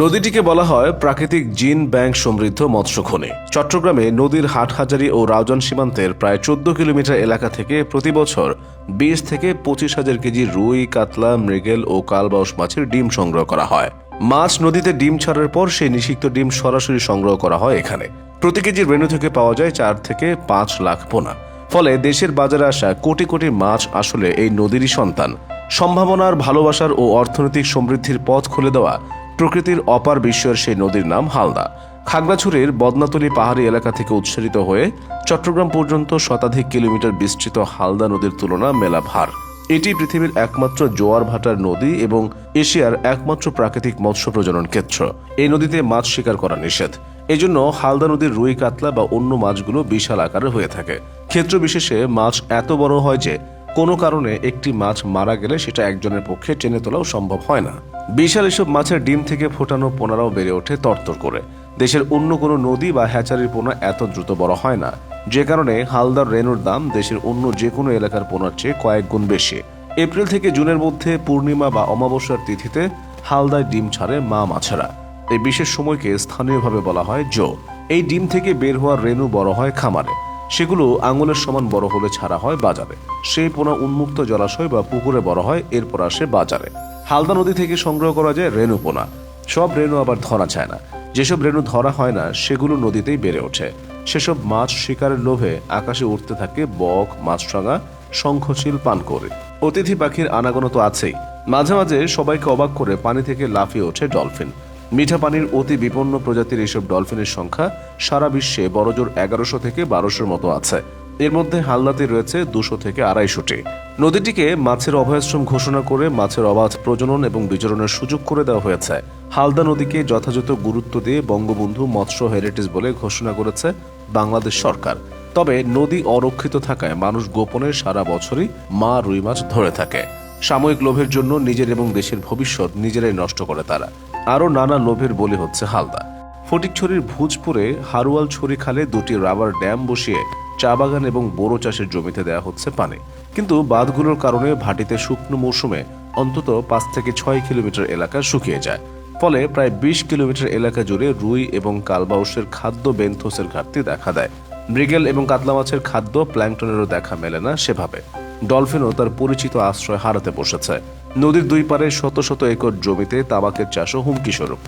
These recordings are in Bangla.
নদীটিকে বলা হয় প্রাকৃতিক জিন ব্যাংক সমৃদ্ধ মৎস্য খনি চট্টগ্রামে নদীর হাটহাজারী ও রাউজান সীমান্তের প্রায় চোদ্দ কিলোমিটার এলাকা থেকে প্রতি বছর বিশ থেকে পঁচিশ হাজার কেজি রুই, কাতলা, মৃগেল ও কালবাউস মাছের ডিম সংগ্রহ করা হয়। মাছ নদীতে ডিম ছাড়ার পর সেই নিষিক্ত ডিম সরাসরি সংগ্রহ করা হয় এখানে। প্রতি কেজি রেণু থেকে পাওয়া যায় চার থেকে পাঁচ লাখ পোনা। ফলে দেশের বাজারে আসা কোটি কোটি মাছ আসলে এই নদীরই সন্তান। সম্ভাবনার ভালোবাসার ও অর্থনৈতিক সমৃদ্ধির পথ খুলে দেওয়া প্রকৃতির অপার বিশ্বের সেই নদীর নাম হালদা। খাগড়াছড়ির বদনাতলী পাহাড়ি এলাকা থেকে উৎসারিত হয়ে চট্টগ্রাম পর্যন্ত শতাধিক কিলোমিটার বিস্তৃত হালদা নদীর তুলনা মেলা ভার। এটি পৃথিবীর একমাত্র জোয়ার ভাটার নদী এবং এশিয়ার একমাত্র প্রাকৃতিক মৎস্য প্রজনন ক্ষেত্র এই নদীতে মাছ শিকার করা নিষেধ। এজন্য হালদা নদীর রুই, কাতলা বা অন্য মাছগুলো বিশাল আকারে হয়ে থাকে। ক্ষেত্র বিশেষে মাছ এত বড় হয় যে কোনো কারণে একটি মাছ মারা গেলে সেটা একজনের পক্ষে টেনে তোলাও সম্ভব হয় না। বিশাল এসব মাছের ডিম থেকে ফোটানো পোনারাও বেড়ে ওঠে তরতর করে। দেশের অন্য কোনো নদী বা হ্যাচারির পোনা এত দ্রুত বড় হয় না। যে কারণে হালদার রেনুর দাম দেশের অন্য যে কোনো এলাকার পোনার চেয়ে কয়েক গুণ বেশি। এপ্রিল থেকে জুনের মধ্যে পূর্ণিমা বা অমাবস্যার তিথিতে হালদায় ডিম ছাড়ে মা মাছেরা। এই বিশেষ সময়কে স্থানীয়ভাবে বলা হয় জো। এই ডিম থেকে বের হওয়া রেণু বড় হয় খামারে। সেগুলো আঙুলের সমান বড় হলে ছাড়া হয় বাজারে। সেই পোনা উন্মুক্ত জলাশয় বা পুকুরে বড় হয়, এরপর আসে বাজারে। হালদা নদী থেকে সংগ্রহ করা যায় রেণু পোনা, সব রেণু আবার ধরা যায় না। যেসব রেণু ধরা হয় না, সেগুলো নদীতেই বেড়ে ওঠে। সেসব মাছ শিকারের লোভে আকাশে উঠতে থাকে বক, মাছরাঙা, শঙ্খশীল পান করে অতিথি পাখির আনাগোনা তো আছেই। মাঝে মাঝে সবাইকে অবাক করে পানি থেকে লাফিয়ে ওঠে ডলফিন। মিঠা পানির অতি বিপন্ন প্রজাতির এইসব ডলফিনের সংখ্যা সারা বিশ্বে বড়জোর এগারোশো থেকে বারোশোর মতো আছে। এর মধ্যে হালদাতে রয়েছে দুশো থেকে আড়াইশোটি। নদীটিকে মাছের অভয়াশ্রম ঘোষণা করে মাছের অবাধ প্রজনন এবং বিচরণের সুযোগ করে দেওয়া হয়েছে। হালদা নদীকে যথাযথ গুরুত্ব দিয়ে বঙ্গবন্ধু মৎস্য হেরিটেজ বলে ঘোষণা করেছে বাংলাদেশ সরকার। তবে নদী অরক্ষিত থাকায় মানুষ গোপনে সারা বছরই মা রুই মাছ ধরে থাকে। সাময়িক লোভের জন্য নিজের এবং দেশের ভবিষ্যৎ নিজেরাই নষ্ট করে তারা। আরও নানা লোভের বলি হচ্ছে হালদা। ফটিকছড়ির ভুজপুরে হারুয়াল ছড়ি খালে দুটি রাবার ড্যাম বসিয়ে চা বাগান এবং বোরো চাষের জমিতে দেওয়া হচ্ছে পানি। কিন্তু বাঁধগুলোর কারণে ভাটিতে শুকনো মৌসুমে অন্তত পাঁচ থেকে ছয় কিলোমিটার এলাকা শুকিয়ে যায়। ফলে প্রায় বিশ কিলোমিটার এলাকা জুড়ে রুই এবং কালবাউসের খাদ্য বেন্থোসের ঘাটতি দেখা দেয়। মৃগেল এবং কাতলা মাছের খাদ্য প্ল্যাংটনেরও দেখা মেলে না সেভাবে। ডলফিনও তার পরিচিত আশ্রয় হারাতে বসেছে। নদীর দুই পারে শত শত একর জমিতে তামাকের চাষও হুমকি স্বরূপ।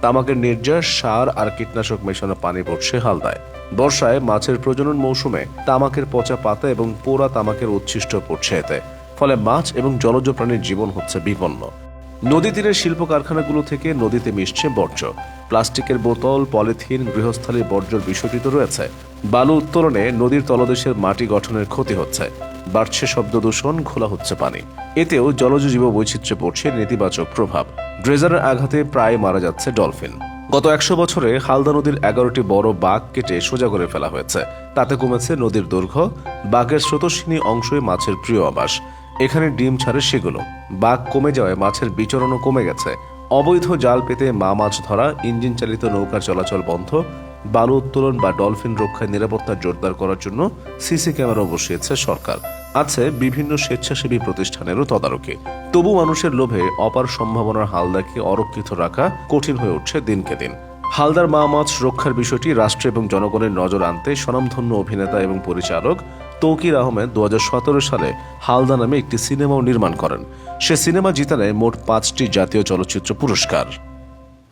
তামাকের নির্যাস, সার আর কীটনাশক মেশানো পানি পড়ছে হালদায় বর্ষায় মাছের প্রজনন মৌসুমে তামাকের পচা পাতা এবং পোড়া তামাকের উচ্ছিষ্ট পড়ছে এতে। ফলে মাছ এবং জলজ প্রাণীর জীবন হচ্ছে বিপন্ন। নদী তীরের শিল্প কারখানাগুলো থেকে নদীতে মিশছে বর্জ্য। প্লাস্টিকের বোতল, পলিথিন, গৃহস্থালীর বর্জ্যর বিষয়টি তো রয়েছে। বালু উত্তোলনে নদীর তলদেশের মাটি গঠনের ক্ষতি হচ্ছে। বাড়ছে শব্দ দূষণ খোলা হচ্ছে পানি। এতেও জলজ জীব বৈচিত্র্যে পড়ছে নেতিবাচক প্রভাব। ড্রেজারের আঘাতে প্রায় মারা যাচ্ছে ডলফিন। গত একশো বছরে হালদা নদীর এগারোটি বড় বাঘ কেটে সোজা করে ফেলা হয়েছে। তাতে কমেছে নদীর দৈর্ঘ্য। বাঘের স্রোতস্বিনী অংশই মাছের প্রিয় আবাস। এখানে ডিম ছাড়ে সেগুলো। বাঘ কমে যাওয়ায় মাছের বিচরণও কমে গেছে। অবৈধ জাল পেতে মা মাছ ধরা ইঞ্জিন চালিত নৌকার চলাচল বন্ধ, বালু উত্তোলন বা ডলফিন রক্ষায় নিরাপত্তা জোরদার করার জন্য সিসি ক্যামেরাও বসিয়েছে সরকার। আছে বিভিন্ন স্বেচ্ছাসেবী প্রতিষ্ঠানেরও তদারকি। তবু মানুষের লোভে অপার সম্ভাবনার হালদাকে অরক্ষিত রাখা কঠিন হয়ে উঠছে দিনকে দিন। হালদার মা মাছ রক্ষার বিষয়টি রাষ্ট্র এবং জনগণের নজর আনতে স্বনামধন্য অভিনেতা এবং পরিচালক তৌকির আহমেদ দু হাজার সতেরো সালে হালদা নামে একটি সিনেমাও নির্মাণ করেন। সে সিনেমা জিতে নেয় মোট পাঁচটি জাতীয় চলচ্চিত্র পুরস্কার।